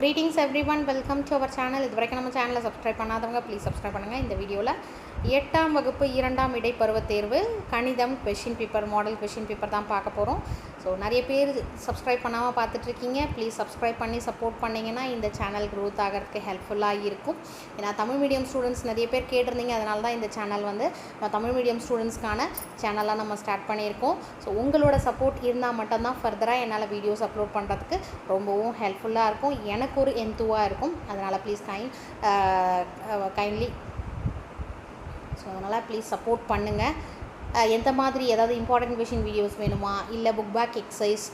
Greetings everyone welcome to our channel இது வரைக்கும் நம்ம சேனலை சப்ஸ்கிரைப் பண்ணாதவங்க ப்ளீஸ் சப்ஸ்கிரைப் பண்ணுங்கள் இந்த வீடியோவில் எட்டாம் வகுப்பு இரண்டாம் இடைப்பருவத் தேர்வு கணிதம் question paper model question paper தான் பார்க்க போகிறோம் ஸோ நிறைய பேர் சப்ஸ்கிரைப் பண்ணாமல் பார்த்துட்ருக்கீங்க. ப்ளீஸ் சப்ஸ்கிரைப் பண்ணி சப்போர்ட் பண்ணிங்கன்னா இந்த சேனல் க்ரோத் ஆகிறதுக்கு ஹெல்ப்ஃபுல்லாக இருக்கும். ஏன்னா தமிழ் மீடியம் ஸ்டூடெண்ட்ஸ் நிறைய பேர் கேட்டிருந்தீங்க. அதனால தான் இந்த சேனல் வந்து நம்ம தமிழ் மீடியம் ஸ்டூடெண்ட்ஸ்க்கான சேனலாக நம்ம ஸ்டார்ட் பண்ணியிருக்கோம். ஸோ உங்களோட சப்போர்ட் இருந்தால் மட்டும்தான் ஃபர்தராக என்னால் வீடியோஸ் அப்லோட் பண்ணுறதுக்கு ரொம்பவும் ஹெல்ப்ஃபுல்லாக இருக்கும். எனக்கு எனக்கு ஒரு எந்துவாக இருக்கும். அதனால் ப்ளீஸ் கைண்ட் கைண்ட்லி ஸோ அதனால் ப்ளீஸ் சப்போர்ட் பண்ணுங்கள் எந்த மாதிரி ஏதாவது இம்பார்ட்டன்ட் கொஷின் வீடியோஸ் வேணுமா? இல்லை புக் பேக் எக்ஸசைஸ்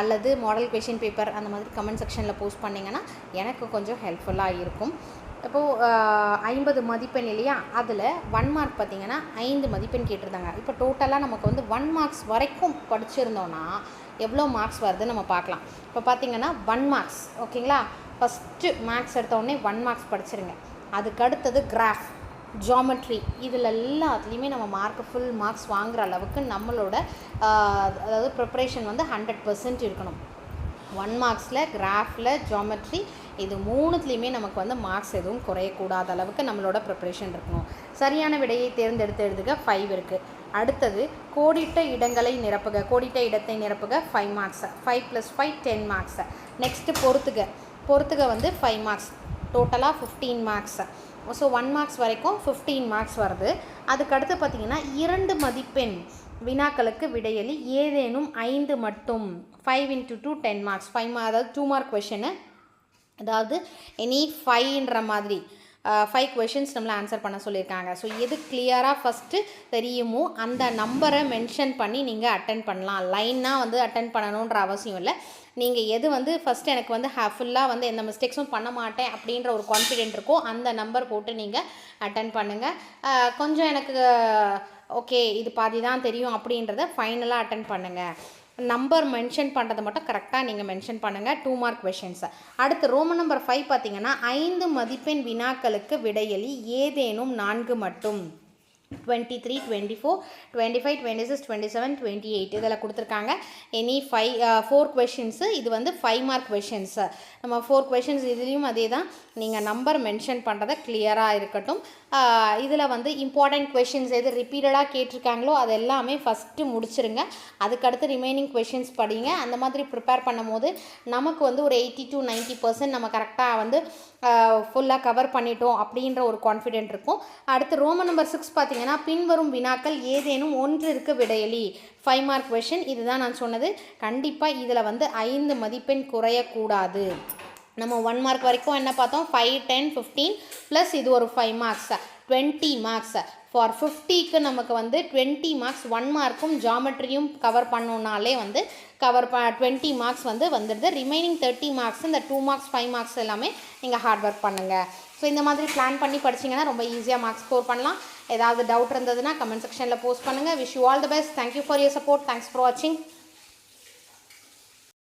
அல்லது மாடல் கொஷின் பேப்பர் அந்த மாதிரி கமெண்ட் செக்ஷனில் போஸ்ட் பண்ணிங்கன்னா எனக்கு கொஞ்சம் ஹெல்ப்ஃபுல்லாக இருக்கும். இப்போது ஐம்பது மதிப்பெண் இல்லையா? அதில் ஒன் மார்க் பார்த்திங்கன்னா ஐந்து மதிப்பெண் கேட்டிருந்தாங்க. இப்போ டோட்டலாக நமக்கு வந்து ஒன் மார்க்ஸ் வரைக்கும் படிச்சிருந்தோன்னா எவ்வளோ மார்க்ஸ் வருதுன்னு நம்ம பார்க்கலாம். இப்போ பார்த்திங்கன்னா ஒன் மார்க்ஸ் ஓகேங்களா? ஃபஸ்ட்டு மேக்ஸ் எடுத்தோடனே ஒன் மார்க்ஸ் படிச்சிருங்க. அதுக்கு அடுத்தது கிராஃப் ஜாமெட்ரி இதில் எல்லாத்துலேயுமே நம்ம மார்க் ஃபுல் மார்க்ஸ் வாங்குகிற அளவுக்கு நம்மளோட அதாவது ப்ரிப்ரேஷன் வந்து ஹண்ட்ரட் பர்சன்ட் இருக்கணும். ஒன் மார்க்ஸில் கிராஃபில் ஜாமெட்ரி இது மூணுத்துலேயுமே நமக்கு வந்து மார்க்ஸ் எதுவும் குறையக்கூடாத அளவுக்கு நம்மளோட ப்ரிப்ரேஷன் இருக்கணும். சரியான விடையை தேர்ந்தெடுத்து எழுதுக ஃபைவ் இருக்குது அடுத்தது கோடிட்ட இடங்களை நிரப்புக. கோடிட்ட இடத்தை நிரப்புக ஃபைவ் மார்க்ஸை ஃபைவ் ப்ளஸ் ஃபைவ் டென் மார்க்ஸை நெக்ஸ்ட்டு பொறுத்துக. பொறுத்துக வந்து ஃபைவ் மார்க்ஸ் டோட்டலாக ஃபிஃப்டீன் மார்க்ஸை ஸோ ஒன் மார்க்ஸ் வரைக்கும் ஃபிஃப்டீன் மார்க்ஸ் வருது. அதுக்கடுத்து பார்த்திங்கன்னா இரண்டு மதிப்பெண் வினாக்களுக்கு விடையளி ஏதேனும் ஐந்து மட்டும். Five into two ten marks five அதாவது டூ மார்க் கொஷனு அதாவது எனி ஃபைன்ற மாதிரி ஃபைவ் கொஷின்ஸ் நம்மளை ஆன்சர் பண்ண சொல்லியிருக்காங்க. ஸோ எது கிளியராக ஃபஸ்ட்டு தெரியுமோ அந்த நம்பரை மென்ஷன் பண்ணி நீங்கள் அட்டன் பண்ணலாம். லைனாக வந்து அட்டன் பண்ணணுன்ற அவசியம் இல்லை. நீங்கள் எது வந்து ஃபஸ்ட்டு எனக்கு வந்து ஃபுல்லாக வந்து எந்த மிஸ்டேக்ஸும் பண்ண மாட்டேன் அப்படின்ற ஒரு கான்ஃபிடென்ட் இருக்கோ அந்த நம்பர் போட்டு நீங்கள் அட்டன் பண்ணுங்கள் கொஞ்சம் எனக்கு ஓகே இது பாதி தான் தெரியும் அப்படின்றத ஃபைனலாக அட்டன் பண்ணுங்கள் நம்பர் மென்ஷன் பண்ணுறது மட்டும் கரெக்டாக நீங்கள் மென்ஷன் பண்ணுங்கள் டூ மார்க் கொஷின்ஸை அடுத்து ரோமன் நம்பர் ஃபைவ் பார்த்தீங்கன்னா ஐந்து மதிப்பெண் வினாக்களுக்கு விடையளி ஏதேனும் நான்கு மட்டும். Twenty three twenty four twenty five twenty six twenty seven twenty eight இதில் கொடுத்துருக்காங்க எனி ஃபைவ் ஃபோர் கொஷின்ஸு இது வந்து ஃபைவ் மார்க் கொஷின்ஸு நம்ம ஃபோர் கொஷின்ஸ் இதுலேயும் அதே தான் நீங்கள் நம்பர் மென்ஷன் பண்ணுறத கிளியராக இருக்கட்டும் uh, இதில் வந்து இம்பார்ட்டண்ட் கொஷின்ஸ் எது ரிப்பீட்டடாக கேட்டிருக்காங்களோ அது எல்லாமே ஃபஸ்ட்டு முடிச்சிருங்க. அதுக்கடுத்து ரிமைனிங் கொஷின்ஸ் படிங்க. அந்த மாதிரி ப்ரிப்பேர் பண்ணும் போது நமக்கு வந்து ஒரு எயிட்டி டு நைன்ட்டி பர்சன்ட் நம்ம கரெக்டாக வந்து uh, ஃபுல்லாக கவர் பண்ணிட்டோம் அப்படின்ற ஒரு கான்ஃபிடென்ட் இருக்கும். அடுத்து ரோமன் நம்பர் சிக்ஸ் பார்த்தீங்கன்னா பின்வரும் வினாக்கள் ஏதேனும் ஒன்றிற்கு விடையலி. ஃபைவ் மார்க் கொஷின் இதுதான் நான் சொன்னது. கண்டிப்பாக இதில் வந்து ஐந்து மதிப்பெண் குறையக்கூடாது. நம்ம ஒன் மார்க் வரைக்கும் என்ன பார்த்தோம்? ஃபைவ் டென் ஃபிஃப்டீன் ப்ளஸ் இது ஒரு five marks twenty marks for ஃபிஃப்டிக்கு நமக்கு வந்து டுவெண்ட்டி மார்க்ஸ் ஒன் மார்க்கும் ஜாமெட்ரியும் கவர் பண்ணோன்னாலே வந்து கவர் ப டுவெண்ட்டி மார்க்ஸ் வந்து வந்துடுது. ரிமைனிங் தேர்ட்டி மார்க்ஸ் இந்த டூ மார்க்ஸ் ஃபைவ் மார்க்ஸ் எல்லாமே நீங்கள் ஹார்ட் ஒர்க் பண்ணுங்கள் ஸோ இந்த மாதிரி பிளான் பண்ணி படிச்சிங்கன்னா ரொம்ப ஈஸியாக மார்க்ஸ் ஸ்கோர் பண்ணலாம். ஏதாவது டவுட் இருந்ததுன்னா கமெண்ட் செக்ஷனில் போஸ்ட் பண்ணுங்கள் wish you all the best thank you for your support thanks for வாட்சிங்